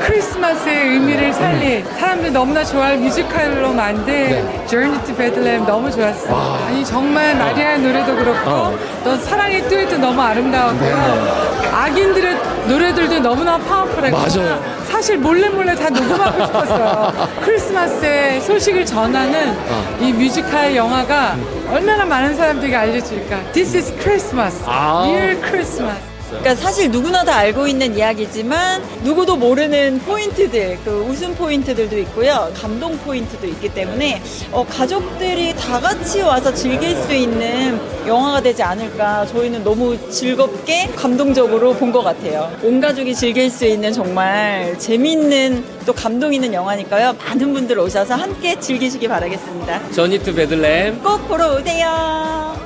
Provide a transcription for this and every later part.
크리스마스의 의미를 살린 사람들이 너무나 좋아할 뮤지컬로 만든 Journey to Bethlehem 너무 좋았어요. 아니 정말 마리아의 노래도 그렇고 또 사랑의 듀엣도 너무 아름다웠고요. 악인들의 노래들도 너무나 파워풀했고 맞아요. 사실 몰래 몰래 다 녹음하고 싶었어요. 크리스마스의 소식을 전하는 이 뮤지컬 영화가 얼마나 많은 사람들에게 알려질까. This is Christmas. 아. Real Christmas. 그러니까 사실 누구나 다 알고 있는 이야기지만 누구도 모르는 포인트들, 그 웃음 포인트들도 있고요. 감동 포인트도 있기 때문에 어, 가족들이 다 같이 와서 즐길 수 있는 영화가 되지 않을까. 저희는 너무 즐겁게 감동적으로 본 것 같아요. 온 가족이 즐길 수 있는 정말 재미있는 또 감동 있는 영화니까요. 많은 분들 오셔서 함께 즐기시기 바라겠습니다. 저니 투 베들렘. 꼭 보러 오세요.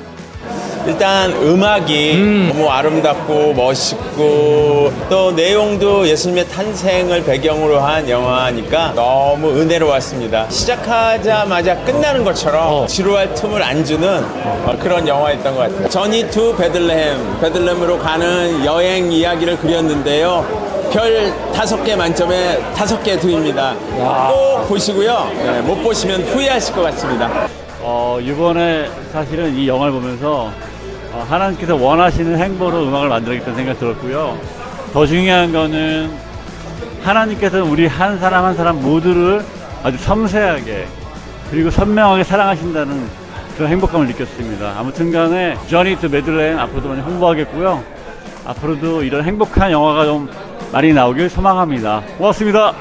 일단 음악이 너무 아름답고 멋있고 또 내용도 예수님의 탄생을 배경으로 한 영화니까 너무 은혜로웠습니다. 시작하자마자 끝나는 것처럼 지루할 틈을 안 주는 어, 그런 영화였던 것 같아요. 저니 투 베들레헴, 베들레헴으로 가는 여행 이야기를 그렸는데요. 별 다섯 개 만점에 다섯 개 드립니다. 꼭 보시고요. 네, 못 보시면 후회하실 것 같습니다. 어, 이번에 사실은 이 영화를 보면서 어, 하나님께서 원하시는 행보로 음악을 만들겠다는 생각이 들었고요. 더 중요한 거는 하나님께서는 우리 한 사람 한 사람 모두를 아주 섬세하게 그리고 선명하게 사랑하신다는 그런 행복감을 느꼈습니다. 아무튼 간에 저니 투 메들렌 앞으로도 많이 홍보하겠고요. 앞으로도 이런 행복한 영화가 좀 많이 나오길 소망합니다. 고맙습니다.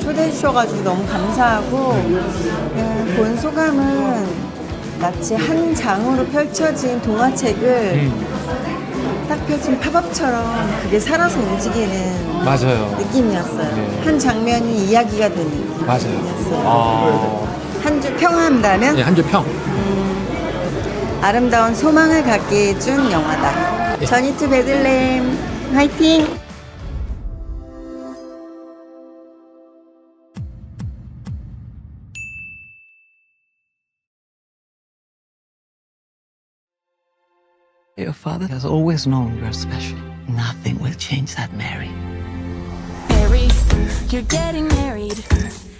초대해 주셔가지고 너무 감사하고 그냥 본 소감은 마치 한 장으로 펼쳐진 동화책을 딱 펼친 팝업처럼 그게 살아서 움직이는 맞아요. 느낌이었어요. 네. 한 장면이 이야기가 되는 맞아요. 느낌이었어요. 아. 한 줄 평한다면 네, 한줄 평. 아름다운 소망을 갖게 해준 영화다. 저니트 베들렘 화이팅! Your father has always known you're special. Nothing will change that, Mary. Mary, you're getting married.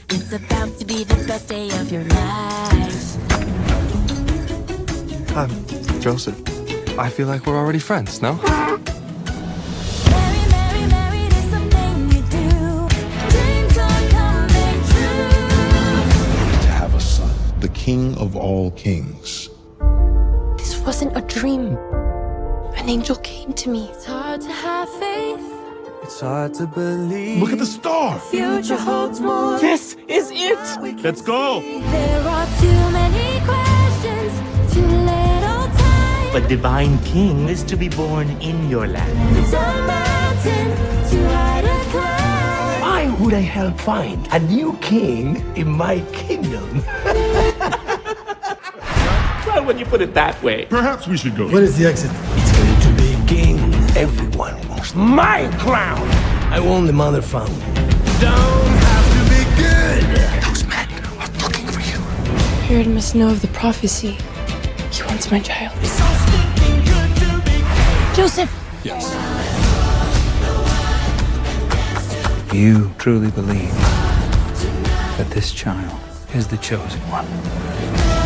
It's about to be the best day of your life. I'm Joseph. I feel like we're already friends, no? Mary, Mary, married is something you do. Dreams are coming true. to have a son, the king of all kings. This wasn't a dream. An angel came to me. It's hard to have faith. It's hard to believe. Look at the star! The Future holds more. This is it! Let's go! There are too many questions, too little time. A divine king is to be born in your land. It's a mountain too high to climb. Why would I help find a new king in my kingdom? well, when you put it that way. Perhaps we should go. is the exit? My crown. I won the mother found. Don't have to be good. Those men are looking for you. Herod must know of the prophecy. He wants my child. Joseph! Yes. You truly believe that this child is the chosen one.